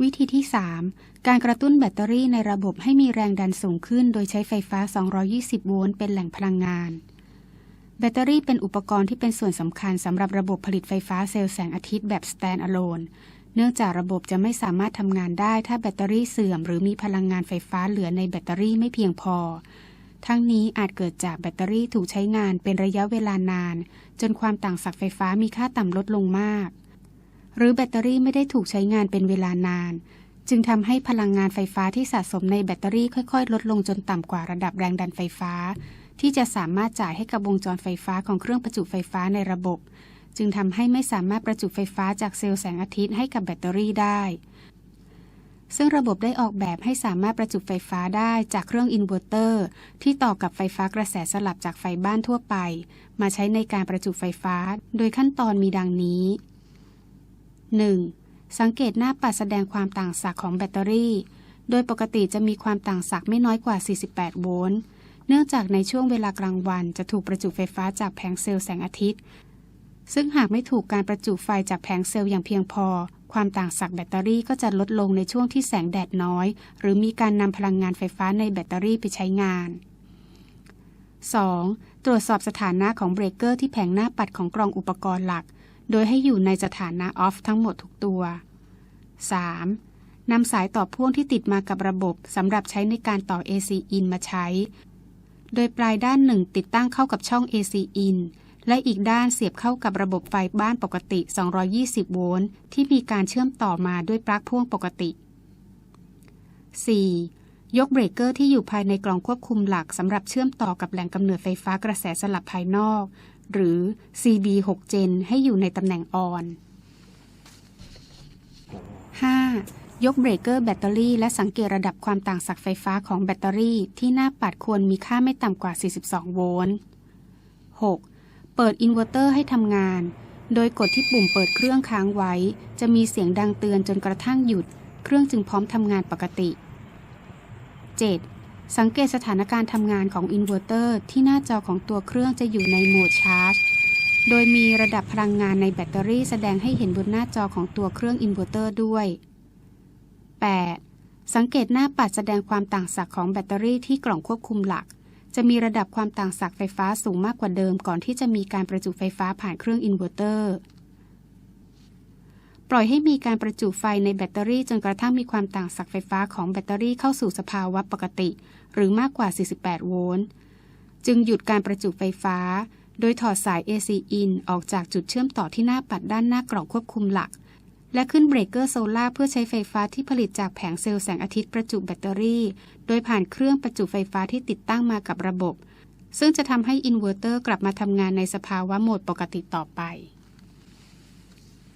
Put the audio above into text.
วิธีที่ 3 การกระตุ้นแบตเตอรี่ในระบบให้มีแรงดันสูงขึ้น โดยใช้ไฟฟ้า 220 โวลต์เป็นแหล่งพลังงาน แบตเตอรี่เป็นอุปกรณ์ที่เป็นส่วนสำคัญสำหรับระบบผลิตไฟฟ้าเซลล์แสงอาทิตย์แบบ stand alone เนื่องจากระบบจะไม่สามารถทำงานได้ถ้าแบตเตอรี่เสื่อม หรือมีพลังงานไฟฟ้าเหลือในแบตเตอรี่ไม่เพียงพอ ทั้งนี้อาจเกิดจากแบตเตอรี่ถูกใช้งานเป็นระยะเวลานาน จนความต่างศักย์ไฟฟ้ามีค่าต่ำลดลงมาก หรือแบตเตอรี่ไม่ได้ถูกใช้งานเป็นเวลานาน จึงทำให้พลังงานไฟฟ้าที่สะสมในแบตเตอรี่ค่อยๆ ลดลงจนต่ำกว่าระดับแรงดันไฟฟ้า ที่จะสามารถจ่ายให้กับวงจรไฟฟ้าของเครื่องประจุไฟฟ้าในระบบ จึงทำให้ไม่สามารถประจุไฟฟ้าจากเซลล์แสงอาทิตย์ให้กับแบตเตอรี่ได้ซึ่งระบบได้ออกแบบให้สามารถประจุไฟฟ้าได้จากเครื่องอินเวอร์เตอร์ ที่ต่อกับไฟฟ้ากระแสสลับจากไฟบ้านทั่วไป มาใช้ในการประจุไฟฟ้า โดยขั้นตอนมีดังนี้ 1. สังเกตหน้าปัดแสดงความต่างศักย์ของแบตเตอรี่ โดยปกติจะมีความต่างศักย์ไม่น้อยกว่า 48 โวลต์ เนื่องจากในช่วงเวลากลางวันจะถูกประจุไฟฟ้าจากแผงเซลล์แสงอาทิตย์ ซึ่งหากไม่ถูกการประจุไฟจากแผงเซลล์อย่างเพียงพอ ความต่างศักย์แบตเตอรี่ก็จะลดลงในช่วงที่แสงแดดน้อย หรือมีการนำพลังงานไฟฟ้าในแบตเตอรี่ไปใช้งาน 2. ตรวจสอบสถานะของเบรกเกอร์ที่แผงหน้าปัดของกล่องอุปกรณ์หลัก โดยให้อยู่ในสถานะออฟทั้งหมดทุกตัว 3. นำสายต่อพ่วงที่ติดมากับระบบสำหรับใช้ในการต่อ AC in มาใช้ โดยปลายด้านหนึ่งติดตั้งเข้ากับช่อง AC in และอีกด้านเสียบเข้ากับระบบไฟบ้านปกติ 220 โวลต์ ที่มีการเชื่อมต่อมาด้วยปลั๊กพ่วงปกติ 4. ยกเบรกเกอร์ที่อยู่ภายในกล่องควบคุมหลักสำหรับเชื่อมต่อกับแหล่งกำเนิดไฟฟ้ากระแสสลับภายนอก หรือ CB6 Gen ให้อยู่ในตำแหน่งออน 5. ยกเบรกเกอร์แบตเตอรี่และสังเกตระดับความต่างศักย์ไฟฟ้าของแบตเตอรี่ที่หน้าปัดควรมีค่าไม่ต่ำกว่า 42 โวลต์ 6. เปิดอินเวอร์เตอร์ให้ทำงาน โดยกดที่ปุ่มเปิดเครื่องค้างไว้ จะมีเสียงดังเตือนจนกระทั่งหยุด เครื่องจึงพร้อมทำงานปกติ 7. สังเกตสถานการณ์ทำงานของอินเวอร์เตอร์ที่หน้าจอของตัวเครื่องจะอยู่ในโหมดชาร์จ โดยมีระดับพลังงานในแบตเตอรี่แสดงให้เห็นบนหน้าจอของตัวเครื่องอินเวอร์เตอร์ด้วย 8. สังเกตหน้าปัดแสดงความต่างศักย์ของแบตเตอรี่ที่กล่องควบคุมหลัก จะมีระดับความต่างศักย์ไฟฟ้าสูงมากกว่าเดิมก่อนที่จะมีการประจุไฟฟ้าผ่านเครื่องอินเวอร์เตอร์ ปล่อยให้มีการประจุไฟในแบตเตอรี่จนกระทั่งมีความต่างศักย์ไฟฟ้าของแบตเตอรี่เข้าสู่สภาวะปกติ หรือมากกว่า 48 โวลต์ จึงหยุดการประจุไฟฟ้า โดยถอดสาย AC in ออกจากจุดเชื่อมต่อที่หน้าปัดด้านหน้ากล่องควบคุมหลัก และขึ้นเบรกเกอร์โซลาเพื่อใช้ไฟฟ้าที่ผลิตจากแผงเซลล์แสงอาทิตย์ประจุแบตเตอรี่ โดยผ่านเครื่องประจุไฟฟ้าที่ติดตั้งมากับระบบ ซึ่งจะทำให้อินเวอร์เตอร์กลับมาทำงานในสภาวะโหมดปกติต่อไป